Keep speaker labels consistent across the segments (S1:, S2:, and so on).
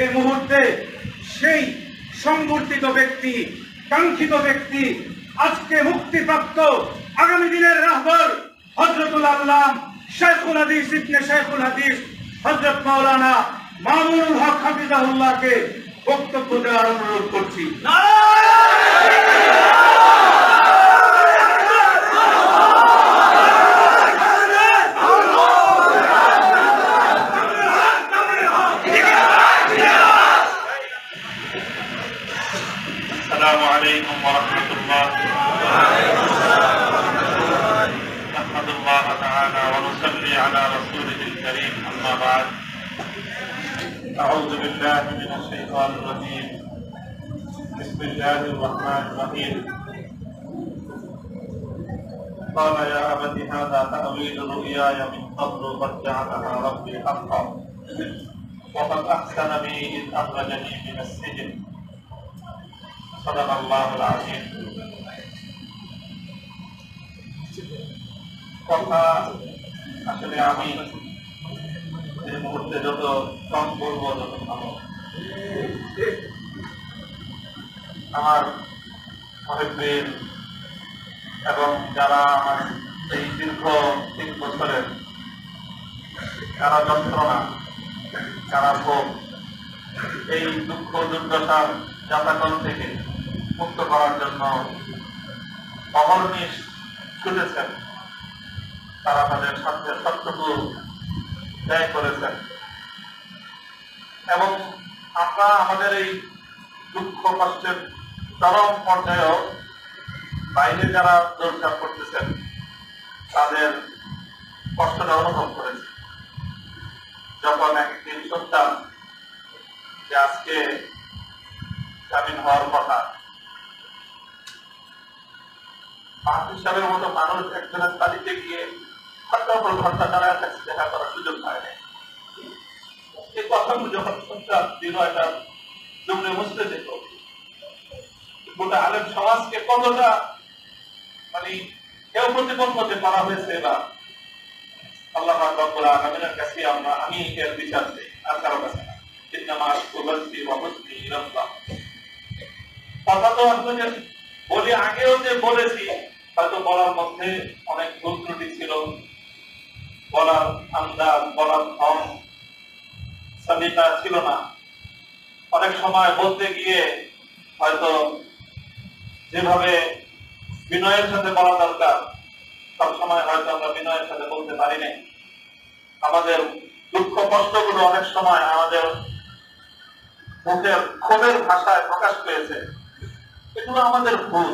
S1: এই মুহূর্তে সেই সংবর্ধিত ব্যক্তি, কাঙ্ক্ষিত ব্যক্তি, আজকে মুক্তিপ্রাপ্ত আগামী দিনের রাহবর হজরতুল আল্লাহ শেখুল হাদিস ইবনে শেখুল হাদিস হজরত মাওলানা মামুনুল হক হাফিজাহুল্লাহকে বক্তব্য দেওয়ার অনুরোধ করছি।
S2: الرحيم قال يا أبت هذا تأويل رؤياي من قبل قد جعلها ربي حقا وقد أحسن بي إذ أخرجني من السجن صدق الله العظيم কথা আসলে আমি এই মুহূর্তে যত কম বলবো তত ভালো আমার এবং যারা আমার এই দীর্ঘ তিন বছরের যারা যন্ত্রণা যারা ভোগ এই দুঃখ দুর্দশার যাতাকল থেকে মুক্ত করার জন্য অহর্নিশ ছুটেছেন, তারা তাদের সাথে সত্যটুকু ব্যয় করেছেন। এবং আমরা আমাদের এই দুঃখ, কষ্টের চরম পর্যায়েও বাইরে যারা দৌড়ঝাপ করতেছেন তাদের কষ্টটা অনুভব করেছে। যখন একদিন শুনতাম যে আজকে স্বাধীন হওয়ার কথা মাহফিজ সাহেবের মতো মানুষ একজনের তালিতে গিয়ে ঘণ্টার পর ঘণ্টা তারা কাছে দেখা করার সুযোগ পায় না এই কথাগুলো যখন শুনতাম, হৃদয়টা জমলে মুছতে যেত। গোটা আলেম সমাজকে কতটা মানে কেউ প্রতিপন্নতে করা হয়েছে আল্লাহ আলামিনের কাছে আমরা আমি এর বিচার চাই, আর কারও কাছে না। ওয়া হুসনি কথা তো বলি আগেও যে বলেছি, হয়তো বলার মধ্যে অনেক ভুল ত্রুটি ছিল। বলার আন্দাজ, বলার ছিল না। অনেক সময় বলতে গিয়ে হয়তো যেভাবে বিনয়ের সাথে বলা দরকার, সব সময় হয়তো আমরা বিনয়ের সাথে বলতে পারি নাই। আমাদের দুঃখ কষ্টগুলো অনেক সময় আমাদের মুখের ক্ষোভের ভাষায় প্রকাশ পেয়েছে। এগুলো আমাদের ভুল।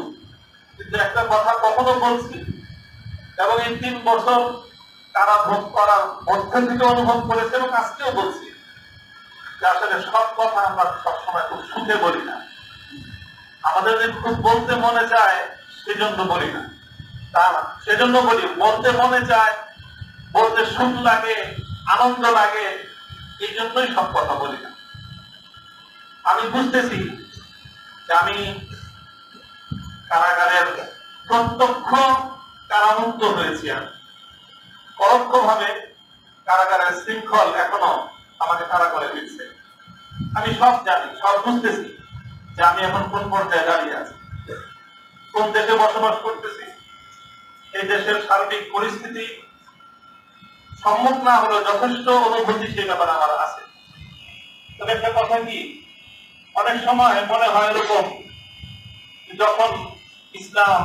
S2: কিন্তু একটা কথা কখনো বলছি, এবং এই তিন বছর তারা ভোগ করার মধ্যে থেকে অনুভব করেছে এবং আজকেও বলছি যে আসলে সব কথা আমরা সবসময় খুব সুখে বলি না। আমাদের যদি খুব বলতে মনে চায়, সেজন্য বলি না। তা না, সেজন্য বলি, বলতে মনে চায়, বলতে সুখ লাগে, আনন্দ লাগে, এই জন্যই সব কথা বলি না। আমি বুঝতেছি যে আমি কারাগারের প্রত্যক্ষ কারামুক্ত হয়েছি আমি। পরোক্ষ ভাবে কারাগারের শৃঙ্খল এখনও আমাকে তারা করে দিচ্ছে। আমি সব জানি, সব বুঝতেছি। যে আমি এখন কোন পর্যায়ে দাঁড়িয়ে আছি? কোন দেশে বসবাস করতেছি? এই দেশের সার্বিক পরিস্থিতি সম্মুখ না হলেও যথেষ্ট অনুভূতি সে ব্যাপারে আমার আছে। তবে একটা কথা কি? অনেক সময় মনে হয় এরকম যখন ইসলাম,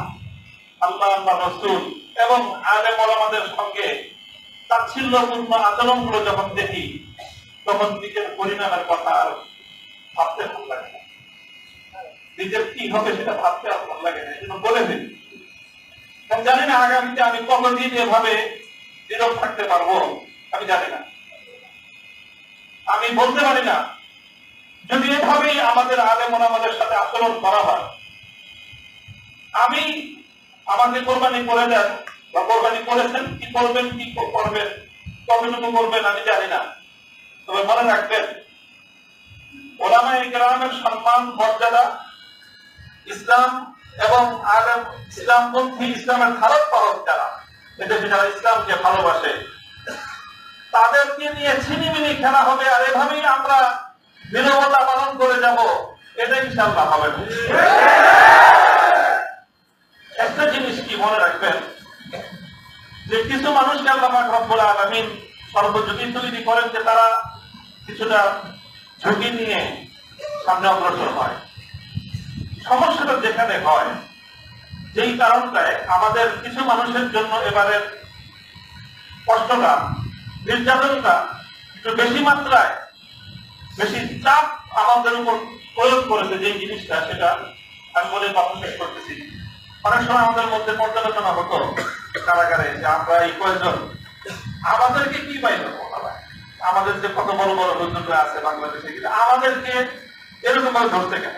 S2: আল্লাহ আল্লাহ রসুল এবং আলেম ওলামাদের সঙ্গে তাচ্ছিল্যপূর্ণ আচরণগুলো যখন দেখি, তখন নিজের পরিণামের কথা আর ভাবতে ভালো লাগে নিজের কি হবে সেটা ভাবতে আর ভালো লাগে না এজন্য বলে দিন জানি না আগামীতে আমি কতদিন এভাবে নীরব থাকতে পারব, আমি জানি না। আমি বলতে পারি না, যদি এভাবেই আমাদের আলেম ওলামাদের সাথে আচরণ করা হয়, আমি আমাকে কোরবানি করে দেন, বা কোরবানি করেছেন, কি করবেন কি করবেন, কতটুকু করবেন, আমি জানি না। তবে মনে রাখবেন ওলামাই গ্রামের সম্মান, মর্যাদা ইসলাম এবং আলেম ইসলামপন্থী ইসলামের ধারক পালক যারা এদেশে যারা ইসলামকে ভালোবাসে, তাদেরকে নিয়ে ছিনিমিনি খেলা হবে, আর এভাবেই আমরা নিরবতা পালন করে যাব, এটা ইনশাল্লাহ হবে একটা জিনিস কি মনে রাখবেন? যে কিছু মানুষকে আল্লাহ পাক রব্বুল আলামিন সর্বযোগী তৈরি করেন যে তারা কিছুটা ঝুঁকি নিয়ে সামনে অগ্রসর হয়। সমস্যাটা যেখানে হয়, যেই কারণটায় আমাদের কিছু মানুষের জন্য এবারের কষ্টটা, নির্যাতনটা একটু বেশি মাত্রায়, বেশি চাপ আমাদের উপর প্রয়োগ করেছে যে জিনিসটা, সেটা আমি বলে কথা শেষ করতেছি অনেক সময় আমাদের মধ্যে পর্যালোচনা হতো কারাগারে যে আমরা এই কয়েকজন, আমাদেরকে কি পাইলো ওনারা? আমাদের যে কত বড় বড় হুজুররা আছে বাংলাদেশে, কিন্তু আমাদেরকে এরকম ভাবে ধরতে কেন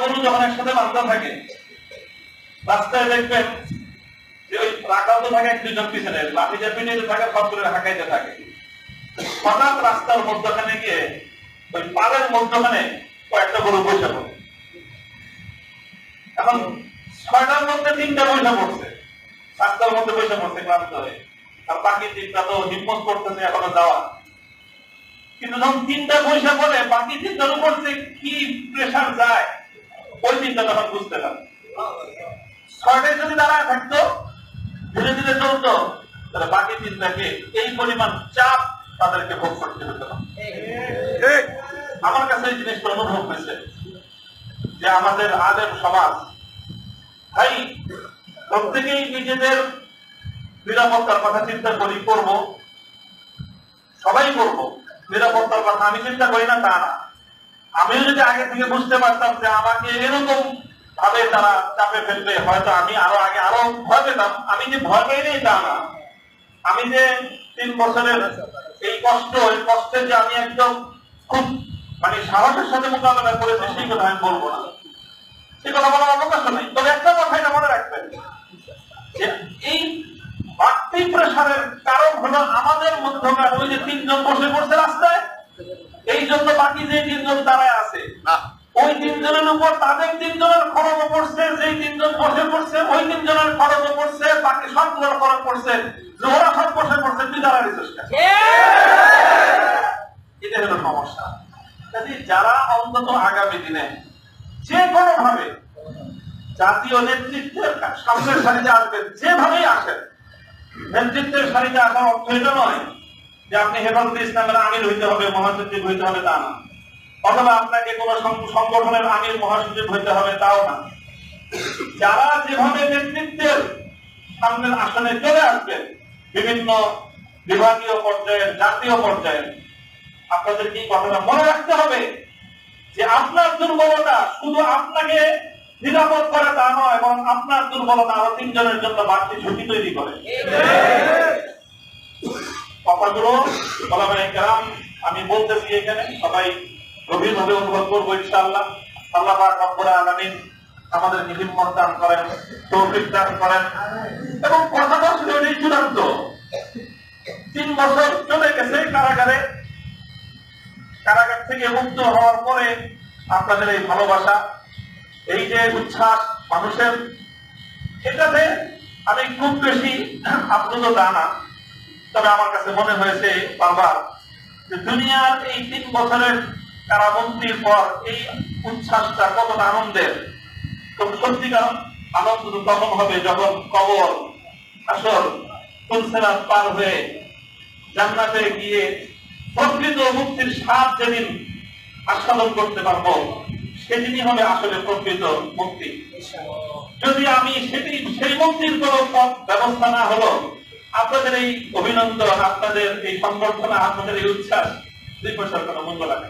S2: গরু যখন একসাথে থাকে। রাস্তায় দেখবেন যে ওই রাখাল তো থাকে দুজন পিছনে। পিছনে থাকে, সব করে হাঁকাইতে থাকে। হঠাৎ রাস্তার মধ্যখানে গিয়ে ওই মধ্যখানে কয়েকটা গরু পড়ে। এখন ছয়টার মধ্যে তিনটা পয়সা পড়ছে। রাস্তার মধ্যে পয়সা পড়ছে ক্লান্ত হয়ে। আর বাকি তিনটা তো হিম্মত করতেছে এখনও যাওয়া কিন্তু যখন তিনটা পয়সা পড়ে, বাকি তিনটার উপর যে কি প্রেশার যায় ওই তিনটা তখন বুঝতে পারে ছয়টায় যদি দাঁড়ায় থাকতো ধীরে ধীরে চলতো তাহলে বাকি তিনটাকে এই পরিমাণ চাপ তাদেরকে ভোগ করতে হতো। না আমার কাছে এই জিনিসটা অনুভব হয়েছে যে আমাদের আলেম সমাজ ভাই প্রত্যেকেই নিজেদের নিরাপত্তার কথা চিন্তা করি করব। সবাই করব। নিরাপত্তার কথা আমি চিন্তা করি না তা না। আমিও যদি আগে থেকে বুঝতে পারতাম যে আমাকে এরকম ভাবে তারা চাপে ফেলবে, হয়তো আমি আরও আগে আরও ভয় পেতাম। আমি যে ভয় পেয়ে নেই তা না। আমি যে তিন বছরের এই কষ্ট, এই কষ্টের যে আমি একদম খুব মানে সাহসের সাথে মোকাবেলা করেছি, সেই কথা আমি বলব না। সে কথা বলার অবকাশ নেই। তবে একটা কথা এটা মনে রাখবেন যে এই বাড়তি প্রেশারের কারণ হলো আমাদের মধ্যকার ওই যে তিনজন বসে পড়ছে রাস্তায় এই জন্য বাকি যে তিনজন দাঁড়ায় আছে ওই তিনজনের উপর তাদের তিনজনের খরচ পড়ছে যেই তিনজন বসে পড়ছে ওই তিনজনের খরচ পড়ছে বাকি সবগুলোর খরচ পড়ছে যে ওরা সব বসে পড়ছে তুই দাঁড়ালি চেষ্টা এটা হলো সমস্যা। কাজে যারা অন্তত আগামী দিনে যে কোনো ভাবে জাতীয় নেতৃত্বের সামনের সারিতে আসবেন যেভাবেই আসেন নেতৃত্বের সারিতে আসার অর্থ এটা নয় যে আপনি হেফাজতে ইসলামের আমির হইতে হবে, মহাসচিব হইতে হবে তা না। অথবা আপনাকে কোন সংগঠনের আমির, মহাসচিব হইতে হবে তাও না। যারা যেভাবে নেতৃত্বের সামনের আসনে চলে আসবেন, বিভিন্ন বিভাগীয় পর্যায়ের জাতীয় পর্যায়ের আপনাদের কি কথাটা মনে রাখতে হবে? যে আপনার দুর্বলতা শুধু আপনাকে নিরাপদ করে তা নয় এবং আপনার দুর্বলতা আরও তিনজনের জন্য বাড়তি ঝুঁকি তৈরি করে। আমি বলতেছি এখানে সবাই গভীরভাবে অনুভব করব ইনশাআল্লাহ। আল্লাহ আলামিন আমাদের দান করেন, তৌফিক দান করেন এবং কথাটা ছিল চূড়ান্ত। তিন বছর চলে গেছে কারাগারে। কারাগার থেকে মুক্ত হওয়ার পরে আপনাদের এই ভালোবাসা, এই যে উচ্ছ্বাস মানুষের, এটাতে আমি খুব বেশি আপ্লুত তা না। তবে আমার কাছে মনে হয়েছে বারবার যে দুনিয়ার এই তিন বছরের কারাবন্দির পর এই উচ্ছ্বাসটা কতটা আনন্দের। তো সত্যিকার আনন্দ তখন হবে যখন কবর, আসর তুলসেরাত পার হয়ে জান্নাতে গিয়ে প্রকৃত মুক্তির স্বাদ যেদিন আস্বাদন করতে পারব, সেদিনই হবে আসলে প্রকৃত মুক্তি। যদি আমি সেটি সেই মুক্তির কোন ব্যবস্থা না হলো আপনাদের এই অভিনন্দন আপনাদের এই সংবর্ধনা, আপনাদের এই উচ্ছ্বাস দুই পয়সার কোনো মূল্য লাগে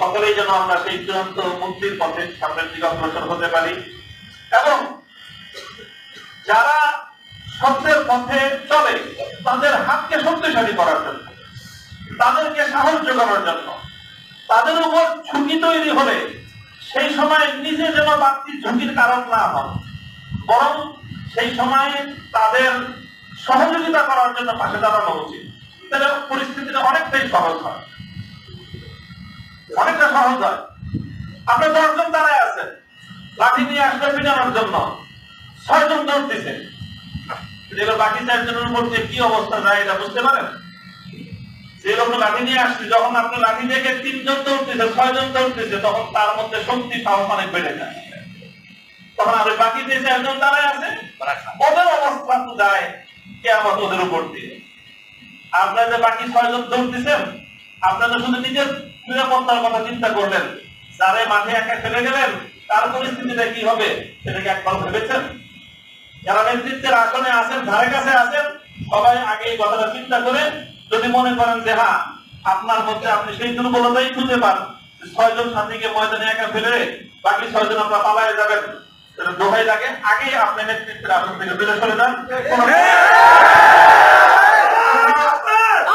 S2: সকলেই যেন আমরা সেই চূড়ান্ত মুক্তির পথে সামনের দিকে অগ্রসর হতে পারি। এবং যারা সত্যের পথে চলে, তাদের হাতকে শক্তিশালী করার জন্য, তাদেরকে সাহস যোগানোর জন্য, তাদের উপর ঝুঁকি তৈরি হলে সেই সময় নিজে যেন বাড়তি ঝুঁকির কারণ না হন, বরং সেই সময় তাদের সহযোগিতা করার জন্য পাশে দাঁড়ানো উচিত। তাহলে পরিস্থিতিটা অনেকটাই সহজ হয়। অনেকটা সহজ হয়। আপনি দশজন দাঁড়ায় আছেন। লাঠি নিয়ে আসলে পিটানোর জন্য ছয়জন দৌড় দিছে। এবার বাকি চারজনের উপর যে কি অবস্থা যায় এটা বুঝতে পারেন? যে লাঠি নিয়ে আসছে, যখন আপনি লাঠি থেকে তিনজন দৌড়তেছে ছয়জন দৌড়তেছে তখন তার মধ্যে শক্তি সাহস অনেক বেড়ে যায়। তখন বাকি যে চারজন দাঁড়ায় আছে? ওদের তো ওদের উপর দিয়ে। যে বাকি ছয়জন আপনারা শুধু নিজের নিরাপত্তার কথা চিন্তা করলেন। মাঠে একা ফেলে গেলেন, তার পরিস্থিতিটা কি হবে সেটাকে একবার ভেবেছেন? যারা নেতৃত্বের আসনে আছেন, ধারে কাছে আছেন, সবাই আগে এই কথাটা চিন্তা করে যদি মনে করেন যে হ্যাঁ আপনার মধ্যে আপনি সেই দুর্বলতাই খুঁজে পান ছয়জন সাথীকে ময়দানে একা ফেলে বাকি ছয়জন আপনার পালায় যাবেন। দোহাই লাগে আপনি নেতৃত্বের আসন থেকে ফেলে সরে যান কোনো-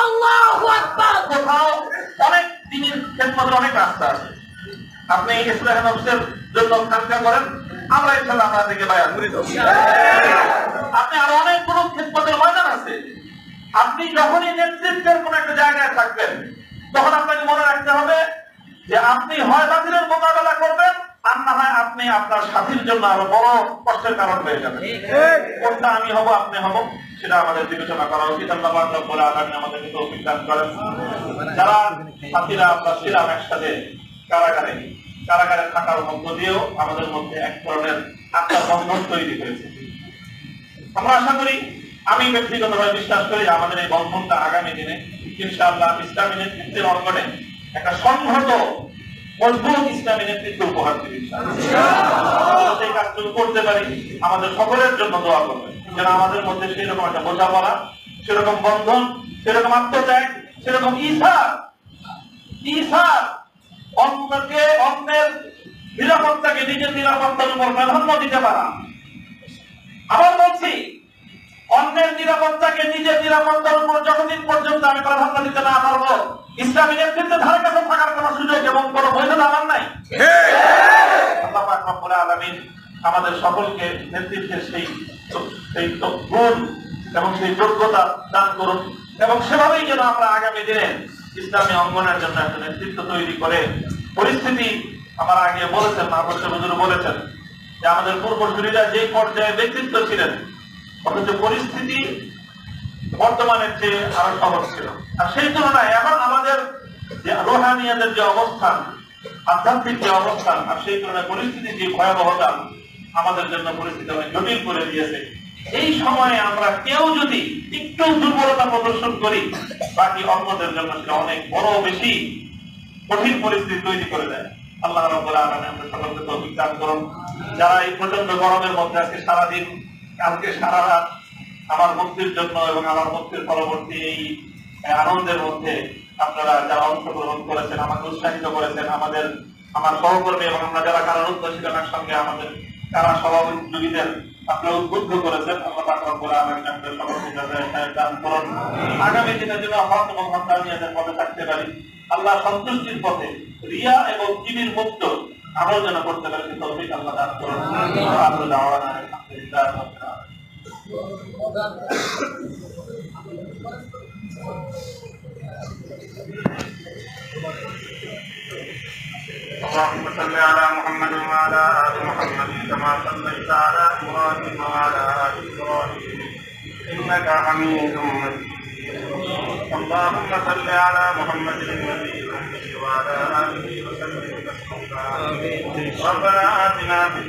S3: আল্লাহু আকবার।
S2: কোথাও অনেক দিনের খেদমতের অনেক রাস্তা আছে। আপনি ইসলাম অফিসের জন্য খানকা করেন আমরা ইনশাল্লাহ আপনাদেরকে বায়াত করে আপনি আরও অনেক কোনো খেদমতের ময়দান আছে। আপনি যখনই নেতৃত্বের কোন একটা জায়গায় থাকবেন তখন আপনাকে মনে রাখতে হবে যে আপনি হয় বাতিলের মোকাবেলা করবেন আর না হয় আপনি আপনার সাথীর জন্য আরও বড় কষ্টের কারণ হয়ে যাবেন। কোনটা আমি হব আপনি হব সেটা আমাদের বিবেচনা করা উচিত। আল্লাহ রব্বুল আলামিন আমাদেরকে তৌফিক দান করেন। যারা সাথীরা আমরা ছিলাম একসাথে কারাগারে কারাগারে থাকার মধ্য দিয়েও আমাদের মধ্যে এক ধরনের আত্মার বন্ধন তৈরি হয়েছে। আমরা আশা করি আমি ব্যক্তিগতভাবে বিশ্বাস করি আমাদের এই বন্ধনটা আগামী দিনে ইনশাআল্লাহ ইসলামী নেতৃত্বের অঙ্গনে একটা সংহত মজবুত নেতৃত্ব উপহার দেবে। সেই কাজটুকু করতে পারি। আমাদের সকলের জন্য দোয়া করবেন। যেন আমাদের মধ্যে সেরকম একটা বোঝাপড়া, সেরকম বন্ধন, সেরকম আত্মত্যাগ, সেরকম ইসার ইসার অন্যকে অন্যের নিরাপত্তাকে, নিজের নিরাপত্তার উপর প্রাধান্য দিতে পারা। আবার বলছি, অন্যের নিরাপত্তাকে নিজের নিরাপত্তার উপর যতদিন পর্যন্ত আমি প্রাধান্য দিতে না পারব ইসলামী নেতৃত্বে ধারে কাছে থাকার কোন সুযোগ এবং কোন বৈধতা আমার নাই। আল্লাহ পাক আলামিন আমাদের সকলকে নেতৃত্বের সেই সেই গুণ এবং সেই যোগ্যতা দান করুন এবং সেভাবেই যেন আমরা আগামী দিনে ইসলামী অঙ্গনের জন্য একটা নেতৃত্ব তৈরি করে পরিস্থিতি আমার আগে বলেছেন মাহবুব হুজুর বলেছেন যে আমাদের পূর্বসূরীরা যে পর্যায়ে ব্যক্তিত্ব ছিলেন অথচ পরিস্থিতি বর্তমানের চেয়ে আরও সহজ ছিল। আর সেই তুলনায় এখন আমাদের যে রোহানিয়াদের যে অবস্থান, আধ্যাত্মিক যে অবস্থান, আর সেই তুলনায় পরিস্থিতির যে ভয়াবহতা আমাদের জন্য পরিস্থিতি অনেক জটিল করে দিয়েছে। এই সময়ে আমরা কেউ যদি একটু দুর্বলতা প্রদর্শন করি, বাকি অন্যদের জন্য সেটা অনেক বড় বেশি কঠিন পরিস্থিতি তৈরি করে দেয়। আল্লাহ রাব্বুল আলামিন আমাদের সকলকে তৌফিক দান করুন। যারা এই প্রচণ্ড গরমের মধ্যে আজকে সারাদিন, কালকে সারা রাত আমার মুক্তির জন্য এবং আমার মুক্তির পরবর্তী এই আনন্দের মধ্যে আপনারা যারা অংশগ্রহণ করেছেন আমাকে উৎসাহিত করেছেন আমাদের আমার সহকর্মী এবং আমরা যারা কারারুদ্ধ ছিলেন একসঙ্গে আমাদের কারা সভাপতিদের আপনারা উদ্বুদ্ধ করেছেন আল্লাহ আগামী দিনের জন্য হক এবং হকানিয়াদের পথে থাকতে পারি আল্লাহ সন্তুষ্টির পথে রিয়া এবং কিবির মুক্ত আমল যেন করতে পারি তৌফিক আল্লাহ দান করুন। আলহামদুলিল্লাহ। اللهم صل على محمد وعلى آل محمد كما صليت على إبراهيم وعلى آل إبراهيم. إنك حميد مجيد. اللهم صل على محمد النبي وعلى آله وسلم تسليما. ربنا آتنا في